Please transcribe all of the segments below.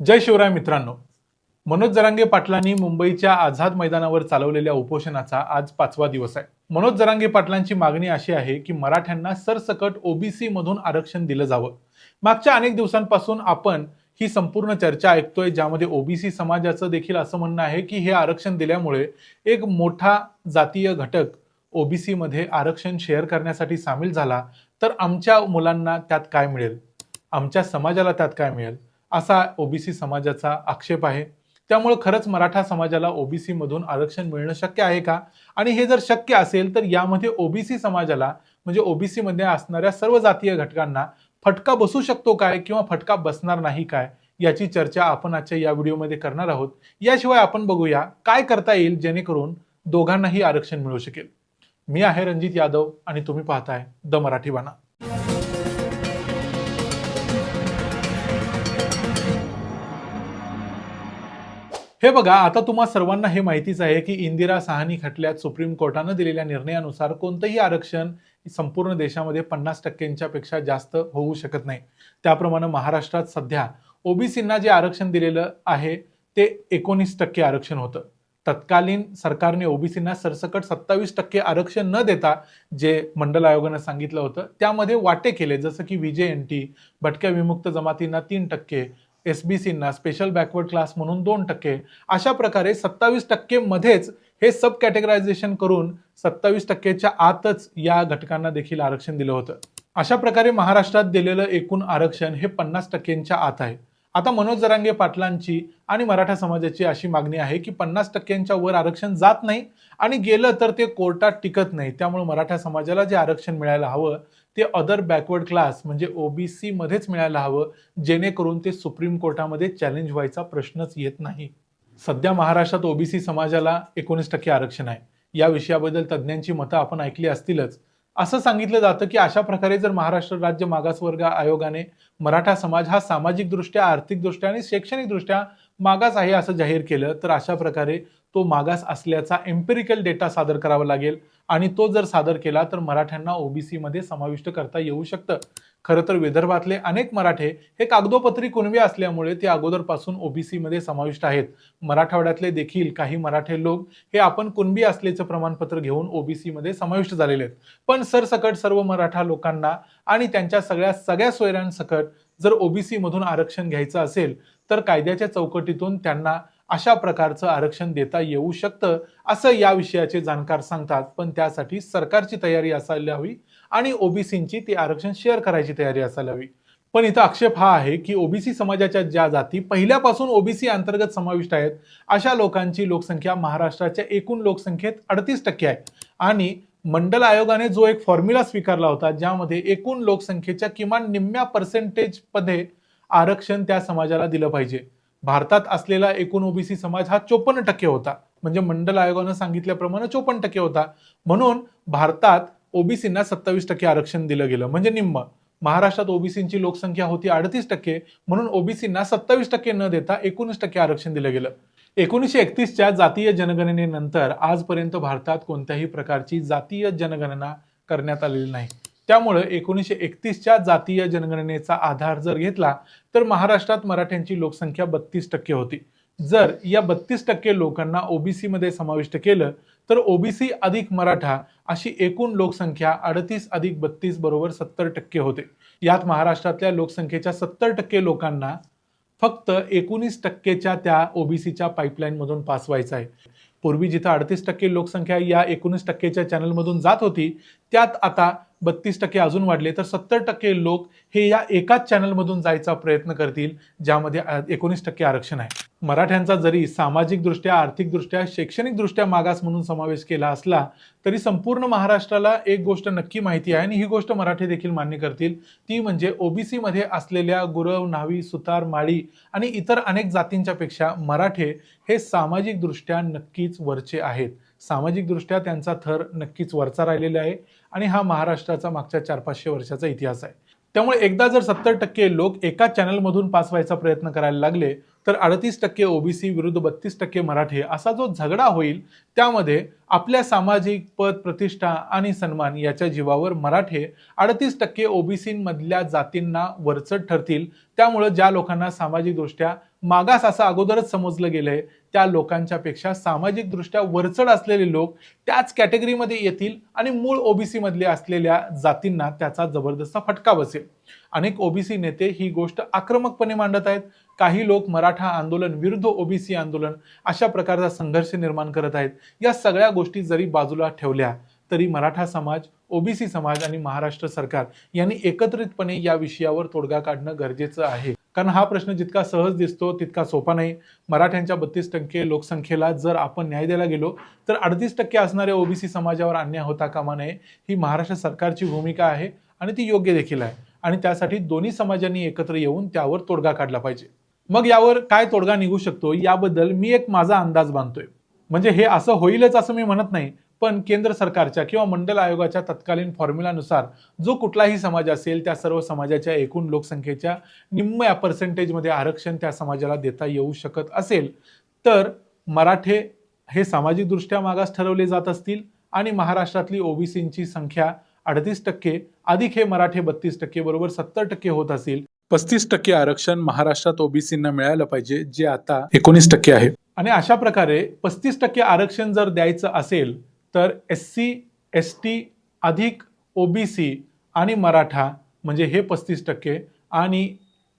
जय शिवराय मित्रांनो. मनोज जरांगे पाटलांनी मुंबईच्या आझाद मैदानावर चालवलेल्या उपोषणाचा आज पाचवा दिवस आहे. मनोज जरांगे पाटलांची मागणी अशी आहे की मराठ्यांना सरसकट ओबीसी मधून आरक्षण दिलं जावं. मागच्या अनेक दिवसांपासून आपण ही संपूर्ण चर्चा ऐकतोय ज्यामध्ये ओबीसी समाजाचं देखील असं म्हणणं आहे की हे आरक्षण दिल्यामुळे एक मोठा जातीय घटक ओबीसीमध्ये आरक्षण शेअर करण्यासाठी सामील झाला. तर आमच्या मुलांना त्यात काय मिळेल? आमच्या समाजाला त्यात काय मिळेल? असा ओबीसी समाजाचा आक्षेप आहे. त्यामुळे खरंच मराठा समाजाला ओबीसी मधून आरक्षण मिळणं शक्य आहे का? आणि हे जर शक्य असेल तर यामध्ये ओबीसी समाजाला म्हणजे ओबीसी मध्ये असणाऱ्या सर्व जातीय घटकांना फटका बसू शकतो काय किंवा फटका बसणार नाही काय? याची चर्चा आपण आजच्या या व्हिडिओमध्ये करणार आहोत. याशिवाय आपण बघूया काय करता येईल जेणेकरून दोघांनाही आरक्षण मिळू शकेल. मी आहे रणजित यादव आणि तुम्ही पाहताय द मराठी बाणा हे बघा आता तुम्हा सर्वांना हे माहितीच आहे की इंदिरा साहनी खटल्यात सुप्रीम कोर्टानं दिलेल्या निर्णयानुसार कोणतंही आरक्षण संपूर्ण देशामध्ये पन्नास टक्क्यांच्या पेक्षा जास्त होऊ शकत नाही. त्याप्रमाणे महाराष्ट्रात सध्या ओबीसींना जे आरक्षण दिलेलं आहे ते एकोणीस टक्के आरक्षण होतं. तत्कालीन सरकारने ओबीसींना सरसकट सत्तावीस टक्के आरक्षण न देता जे मंडल आयोगानं सांगितलं होतं त्यामध्ये वाटे केले. जसं की विजय एन टी भटक्या विमुक्त जमातींना तीन टक्के एस बी सींना स्पेशल बॅकवर्ड क्लास म्हणून दोन टक्के. अशा प्रकारे सत्तावीस टक्केमध्येच हे सब कॅटेगरायझेशन करून सत्तावीस टक्केच्या आतच या घटकांना देखील आरक्षण दिलं होतं. अशा प्रकारे महाराष्ट्रात दिलेलं एकूण आरक्षण हे पन्नास टक्क्यांच्या आत आहे. आता मनोज जरांगे पाटलांची आणि मराठा समाजाची अशी मागणी आहे की पन्नास टक्क्यांच्या वर आरक्षण जात नाही आणि गेलं तर ते कोर्टात टिकत नाही. त्यामुळे मराठा समाजाला जे आरक्षण मिळायला हवं ते अदर बॅकवर्ड क्लास म्हणजे ओबीसी मध्येच मिळायला हवं जेणेकरून ते सुप्रीम कोर्टामध्ये चॅलेंज व्हायचा प्रश्नच येत नाही. सध्या महाराष्ट्रात ओबीसी समाजाला एकोणीस टक्के आरक्षण आहे. या विषयाबद्दल तज्ज्ञांची मतं आपण ऐकली असतीलच. असं सांगितलं जातं की अशा प्रकारे जर महाराष्ट्र राज्य मागासवर्ग आयोगाने मराठा समाज हा सामाजिकदृष्ट्या आर्थिकदृष्ट्या आणि शैक्षणिकदृष्ट्या मागास आहे असं जाहीर केलं तर अशा प्रकारे तो मागास असल्याचा एम्पेरिकल डेटा सादर करावा लागेल. आणि तो जर सादर केला तर मराठ्यांना ओबीसीमध्ये समाविष्ट करता येऊ शकतं. खरं तर विदर्भातले अनेक मराठे हे कागदोपत्री कुणबी असल्यामुळे ते अगोदरपासून ओबीसीमध्ये समाविष्ट आहेत. मराठवाड्यातले देखील काही मराठे लोक हे आपण कुणबी असल्याचं प्रमाणपत्र घेऊन ओबीसीमध्ये समाविष्ट झालेले आहेत. पण सरसकट सर्व मराठा लोकांना आणि त्यांच्या सगळ्या सगळ्या सोयऱ्यांसकट जर ओबीसीमधून आरक्षण घ्यायचं असेल तर कायद्याच्या चौकटीतून त्यांना अशा प्रकारचं आरक्षण देता येऊ शकतं असं या विषयाचे जाणकार सांगतात. पण त्यासाठी सरकारची तयारी असायला हवी आणि ओबीसींची ती आरक्षण शेअर करायची तयारी असायला हवी. पण इथं आक्षेप हा आहे की ओबीसी समाजाच्या ज्या जाती पहिल्यापासून ओबीसी अंतर्गत समाविष्ट आहेत अशा लोकांची लोकसंख्या महाराष्ट्राच्या एकूण लोकसंख्येत अडतीस टक्के आहे. आणि मंडल आयोगाने जो एक फॉर्म्युला स्वीकारला होता ज्यामध्ये एकूण लोकसंख्येच्या किमान निम्म्या पर्सेंटेजमध्ये आरक्षण त्या समाजाला दिलं पाहिजे. भारतात असलेला एकूण ओबीसी समाज हा चोपन्न टक्के होता. म्हणजे मंडल आयोगानं सांगितल्याप्रमाणे चोपन्न टक्के होता. म्हणून भारतात ओबीसींना सत्तावीस टक्के आरक्षण दिलं गेलं. म्हणजे निम्म. महाराष्ट्रात ओबीसींची लोकसंख्या होती अडतीस टक्के. म्हणून ओबीसींना सत्तावीस टक्के न देता एकोणीस टक्के आरक्षण दिलं गेलं. एकोणीसशे एकतीसच्या जातीय जनगणनेनंतर आजपर्यंत भारतात कोणत्याही प्रकारची जातीय जनगणना करण्यात आलेली नाही. त्यामुळे एकोणीसशे एकतीसच्या जातीय जनगणनेचा आधार जर घेतला तर महाराष्ट्रात मराठ्यांची लोकसंख्या बत्तीस टक्के होती. जर या बत्तीस टक्के लोकांना ओबीसी मध्ये समाविष्ट केलं तर ओबीसी अधिक मराठा अशी एकूण लोकसंख्या अडतीस अधिक बत्तीस बरोबर सत्तर टक्के होते. यात महाराष्ट्रातल्या लोकसंख्येच्या सत्तर टक्के लोकांना फक्त एकोणीस टक्केच्या त्या ओबीसीच्या पाईपलाईन मधून पास व्हायचं आहे. पूर्वी जिथं अडतीस टक्के लोकसंख्या या एकोणीस टक्केच्या चॅनलमधून जात होती त्यात आता बत्तीस टक्के अजून वाढले तर सत्तर टक्के लोक हे या एकाच चॅनलमधून जायचा प्रयत्न करतील ज्यामध्ये एकोणीस टक्के आरक्षण आहे. मराठ्यांचा जरी सामाजिकदृष्ट्या आर्थिकदृष्ट्या शैक्षणिकदृष्ट्या मागास म्हणून समावेश केला असला तरी संपूर्ण महाराष्ट्राला एक गोष्ट नक्की माहिती आहे आणि ही गोष्ट मराठी देखील मान्य करतील. ती म्हणजे ओबीसीमध्ये असलेल्या गुरव न्हावी सुतार माळी आणि इतर अनेक जातींच्या पेक्षा मराठे हे सामाजिकदृष्ट्या नक्कीच वरचे आहेत. सामाजिकदृष्ट्या त्यांचा थर नक्कीच वरचा राहिलेला आहे आणि हा महाराष्ट्राचा मागच्या चार पाचशे वर्षाचा इतिहास आहे. त्यामुळे एकदा जर सत्तर टक्के लोक एका चॅनलमधून पास व्हायचा प्रयत्न करायला लागले तर अडतीस टक्के ओबीसी विरुद्ध बत्तीस टक्के मराठी असा जो झगडा होईल त्यामध्ये आपल्या सामाजिक पद प्रतिष्ठा आणि सन्मान याच्या जीवावर मराठे अडतीस टक्के ओबीसीमधल्या जातींना वरचढ ठरतील. त्यामुळं ज्या लोकांना सामाजिकदृष्ट्या मागास असं अगोदरच समजलं गेलं आहे त्या लोकांच्या पेक्षा वरचढ असलेले लोक त्याच कॅटेगरीमध्ये येतील आणि मूळ ओबीसी मधले असलेल्या जातींना त्याचा जबरदस्त फटका बसेल. अनेक ओबीसी नेते ही गोष्ट आक्रमकपणे मांडत आहेत. काही लोक मराठा आंदोलन विरुद्ध ओबीसी आंदोलन अशा प्रकारचा संघर्ष निर्माण करत आहेत. या सगळ्या गोष्टी जरी बाजूला ठेवल्या तरी मराठा समाज ओबीसी समाज आणि महाराष्ट्र सरकार यांनी एकत्रितपणे या विषयावर तोडगा काढणं गरजेचं आहे. कारण हा प्रश्न जितका सहज दिसतो तितका सोपा नाही. मराठ्यांच्या बत्तीस टक्के लोकसंख्येला जर आपण न्याय द्यायला गेलो तर अडतीस टक्के असणाऱ्या ओबीसी समाजावर अन्याय होता कामा नये. ही महाराष्ट्र सरकारची भूमिका आहे आणि ती योग्य देखील आहे. आणि त्यासाठी दोन्ही समाजांनी एकत्र येऊन त्यावर तोडगा काढला पाहिजे. मग यावर काय तोडगा निघू शकतो? याबद्दल मी एक माझा अंदाज बांधतोय. म्हणजे हे असं होईलच असं मी म्हणत नाही. पण केंद्र सरकारच्या किंवा मंडल आयोगाच्या तत्कालीन फॉर्म्युलानुसार जो कुठलाही समाज असेल त्या सर्व समाजाच्या एकूण लोकसंख्येच्या निम्म्या पर्सेंटेजमध्ये आरक्षण त्या समाजाला देता येऊ शकत असेल तर मराठे हे सामाजिकदृष्ट्या मागास ठरवले जात असतील आणि महाराष्ट्रातली ओबीसींची संख्या अडतीस टक्के अधिक हे मराठे बत्तीस टक्के बरोबर सत्तर टक्के होत असेल. पस्तीस टक्के आरक्षण महाराष्ट्रात ओबीसींना मिळालं पाहिजे जे आता एकोणीस टक्के आहे. आणि अशा प्रकारे पस्तीस टक्के आरक्षण जर द्यायचं असेल तर एस सी एस टी अधिक ओ बी सी आणि मराठा म्हणजे हे पस्तीस टक्के आणि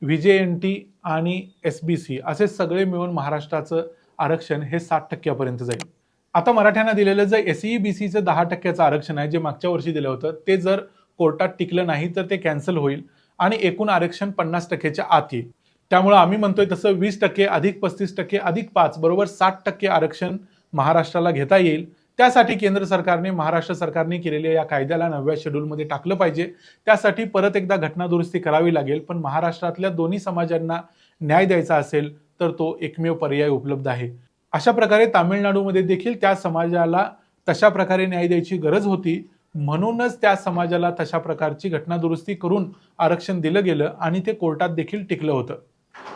व्ही जे एन टी आणि एस बी सी असे सगळे मिळून महाराष्ट्राचं आरक्षण हे साठ टक्क्यापर्यंत जाईल. आता मराठ्यांना दिलेलं जे एस ई बी सीचं दहा टक्क्याचं आरक्षण आहे जे मागच्या वर्षी दिलं होतं ते जर कोर्टात टिकलं नाही तर ते कॅन्सल होईल आणि एकूण आरक्षण पन्नास टक्क्याच्या आत येईल. त्यामुळे आम्ही म्हणतोय तसं वीस टक्के अधिक पस्तीस टक्के अधिक पाच बरोबर साठ टक्के आरक्षण महाराष्ट्राला घेता येईल. त्यासाठी केंद्र सरकारने महाराष्ट्र सरकारने केलेल्या या कायद्याला नवव्या शेड्यूलमध्ये टाकलं पाहिजे. त्यासाठी परत एकदा घटनादुरुस्ती करावी लागेल पण महाराष्ट्रातल्या दोन्ही समाजांना न्याय द्यायचा असेल तर तो एकमेव पर्याय उपलब्ध आहे. अशा प्रकारे तामिळनाडूमध्ये देखील त्या समाजाला तशा प्रकारे न्याय द्यायची गरज होती. म्हणूनच त्या समाजाला तशा प्रकारची घटनादुरुस्ती करून आरक्षण दिलं गेलं आणि ते कोर्टात देखील टिकलं होतं.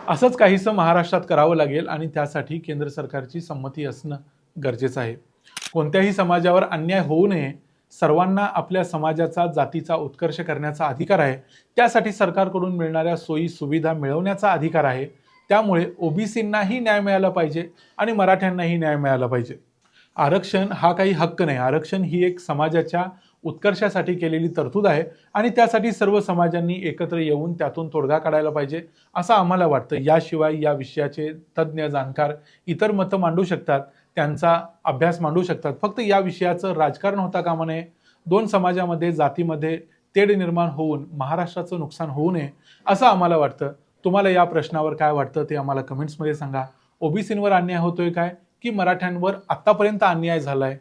असंच काहीसं महाराष्ट्रात करावं लागेल आणि त्यासाठी केंद्र सरकारची संमती असणं गरजेचं आहे. कोणत्याही समाजावर अन्याय होऊ नये. सर्वांना आपल्या समाजाचा जातीचा उत्कर्ष करण्याचा अधिकार आहे. त्यासाठी सरकारकडून मिळणाऱ्या सोयी सुविधा मिळवण्याचा अधिकार आहे. त्यामुळे ओबीसींनाही न्याय मिळाला पाहिजे आणि मराठ्यांनाही न्याय मिळाला पाहिजे. आरक्षण हा काही हक्क नाही. आरक्षण ही एक समाजाच्या उत्कर्षासाठी केलेली तरतूद आहे आणि त्यासाठी सर्व समाजांनी एकत्र येऊन त्यातून तोडगा काढायला पाहिजे असं आम्हाला वाटतं. याशिवाय या विषयाचे तज्ज्ञ जाणकार इतर मतं मांडू शकतात. त्यांचा अभ्यास मांडू शकतात. फक्त या विषयाचं राजकारण होता कामा नये. दोन समाजामध्ये जातीमध्ये तेढ निर्माण होऊन महाराष्ट्राचं नुकसान होऊ नये असं आम्हाला वाटतं. तुम्हाला या प्रश्नावर काय वाटतं ते आम्हाला कमेंट्समध्ये सांगा. ओबीसींवर अन्याय होतोय काय? की मराठ्यांवर आत्तापर्यंत अन्याय झालाय?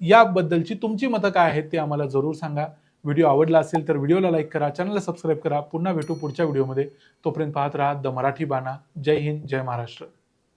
याबद्दलची तुमची मतं काय आहेत ते आम्हाला जरूर सांगा. व्हिडिओ आवडला असेल तर व्हिडिओला लाईक करा चॅनलला सबस्क्राईब करा. पुन्हा भेटू पुढच्या व्हिडिओमध्ये. तोपर्यंत पाहत राहा द मराठी बाणा. जय हिंद जय महाराष्ट्र.